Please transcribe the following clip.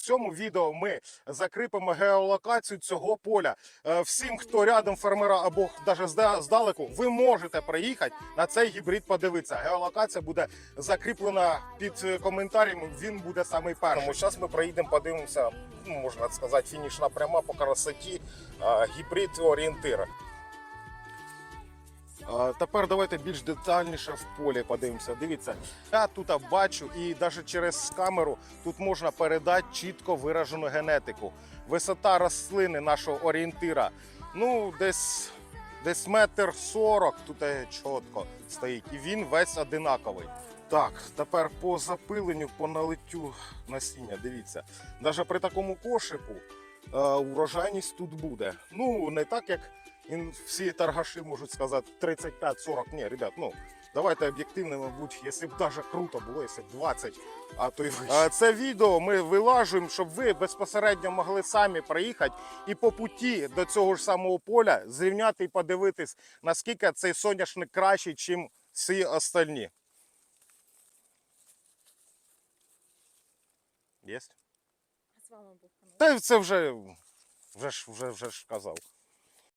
В цьому відео ми закріпимо геолокацію цього поля. Е, Всім, хто рядом фермера або навіть зда- здалеку, ви можете приїхати на цей гібрид подивитися. Геолокація буде закріплена під е, коментарем. Він буде самий перший. Зараз ми проїдемо, подивимося, ну, можна сказати, фінішна пряма по красоті гібрид орієнтира. Тепер давайте більш детальніше в полі подивимося. Дивіться, я тут бачу, і навіть через камеру тут можна передати чітко виражену генетику. Висота рослини нашого орієнтира, ну десь десь метр сорок, тут е, чітко стоїть, і він весь одинаковий. Так, тепер по запиленню, по налиттю насіння. Дивіться, навіть при такому кошику е, урожайність тут буде. Ну не так як всі торгаші можуть сказати 35-40. Ні, ребят, ну давайте об'єктивно, мабуть, якщо б даже круто було, якщо б 20, а то й вище. Це відео ми вилажуємо, щоб ви безпосередньо могли самі приїхати і по путі до цього ж самого поля зрівняти і подивитись, наскільки цей соняшник кращий, ніж всі остальні. Є? А з вами був. Та це вже, вже ж вже, вже ж казав.